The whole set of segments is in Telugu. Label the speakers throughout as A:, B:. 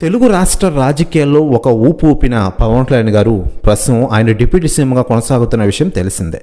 A: తెలుగు రాష్ట్ర రాజకీయాల్లో ఒక ఊపు ఊపిన పవన్ కళ్యాణ్ గారు ప్రస్తుతం ఆయన డిప్యూటీ సీఎంగా కొనసాగుతున్న విషయం తెలిసిందే.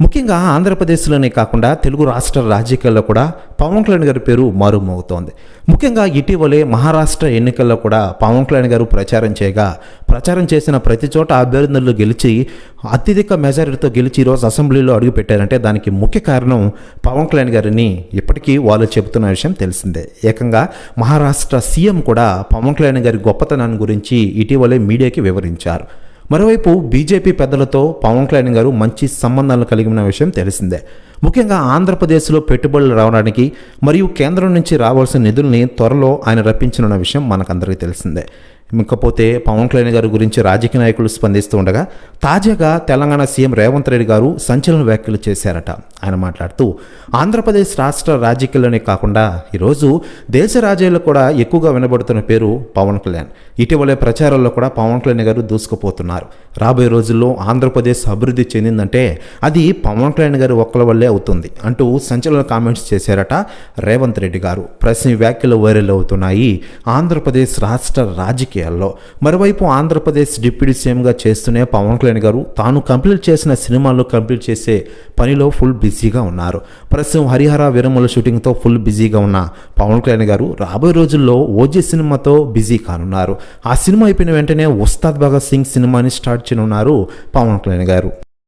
A: ముఖ్యంగా ఆంధ్రప్రదేశ్లోనే కాకుండా తెలుగు రాష్ట్ర రాజకీయాల్లో కూడా పవన్ కళ్యాణ్ గారి పేరు మారుమోగుతోంది. ముఖ్యంగా ఇటీవలే మహారాష్ట్ర ఎన్నికల్లో కూడా పవన్ కళ్యాణ్ గారు ప్రచారం చేయగా ప్రచారం చేసిన ప్రతి చోట అభ్యర్థులు గెలిచి అత్యధిక మెజారిటీతో గెలిచి ఈరోజు అసెంబ్లీలో అడుగుపెట్టారంటే దానికి ముఖ్య కారణం పవన్ కళ్యాణ్ గారిని ఇప్పటికీ వాళ్ళు చెబుతున్న విషయం తెలిసిందే. ఏకంగా మహారాష్ట్ర సీఎం కూడా పవన్ కళ్యాణ్ గారి గొప్పతనాన్ని గురించి ఇటీవలే మీడియాకి వివరించారు. మరోవైపు బీజేపీ పెద్దలతో పవన్ కళ్యాణ్ గారు మంచి సంబంధాలు కలిగి ఉన్న విషయం తెలిసిందే. ముఖ్యంగా ఆంధ్రప్రదేశ్లో పెట్టుబడులు రావడానికి మరియు కేంద్రం నుంచి రావాల్సిన నిధుల్ని త్వరలో ఆయన రప్పించనున్న విషయం మనకందరికీ తెలిసిందే. ఇకపోతే పవన్ కళ్యాణ్ గారి గురించి రాజకీయ నాయకులు స్పందిస్తూ ఉండగా తాజాగా తెలంగాణ సీఎం రేవంత్ రెడ్డి గారు సంచలన వ్యాఖ్యలు చేశారట. ఆయన మాట్లాడుతూ ఆంధ్రప్రదేశ్ రాష్ట్ర రాజకీయాల్లోనే కాకుండా ఈరోజు దేశ రాజ్యాల్లో కూడా ఎక్కువగా వినబడుతున్న పేరు పవన్ కళ్యాణ్. ఇటీవలే ప్రచారాల్లో కూడా పవన్ కళ్యాణ్ గారు దూసుకుపోతున్నారు. రాబోయే రోజుల్లో ఆంధ్రప్రదేశ్ అభివృద్ధి చెందిందంటే అది పవన్ కళ్యాణ్ గారి ఒక్కల వల్లే అవుతుంది అంటూ సంచలన కామెంట్స్ చేశారట రేవంత్ రెడ్డి గారు. ప్రశ్న వ్యాఖ్యలు వైరల్ అవుతున్నాయి. ఆంధ్రప్రదేశ్ రాష్ట్ర రాజకీయాల్లో. మరోవైపు ఆంధ్రప్రదేశ్ డిప్యూటీ సీఎంగా చేస్తూనే పవన్ కళ్యాణ్ గారు తాను కంప్లీట్ చేసిన సినిమాలు కంప్లీట్ చేసే పనిలో ఫుల్ బిజీగా ఉన్నారు. ప్రస్తుతం హరిహర విరమల షూటింగ్తో ఫుల్ బిజీగా ఉన్న పవన్ కళ్యాణ్ గారు రాబోయే రోజుల్లో ఓజీ సినిమాతో బిజీ కానున్నారు. ఆ సినిమా అయిపోయిన వెంటనే ఉస్తాద్ భగత్ సింగ్ సినిమాని స్టార్ట్ చేయనున్నారు పవన్ కళ్యాణ్ గారు.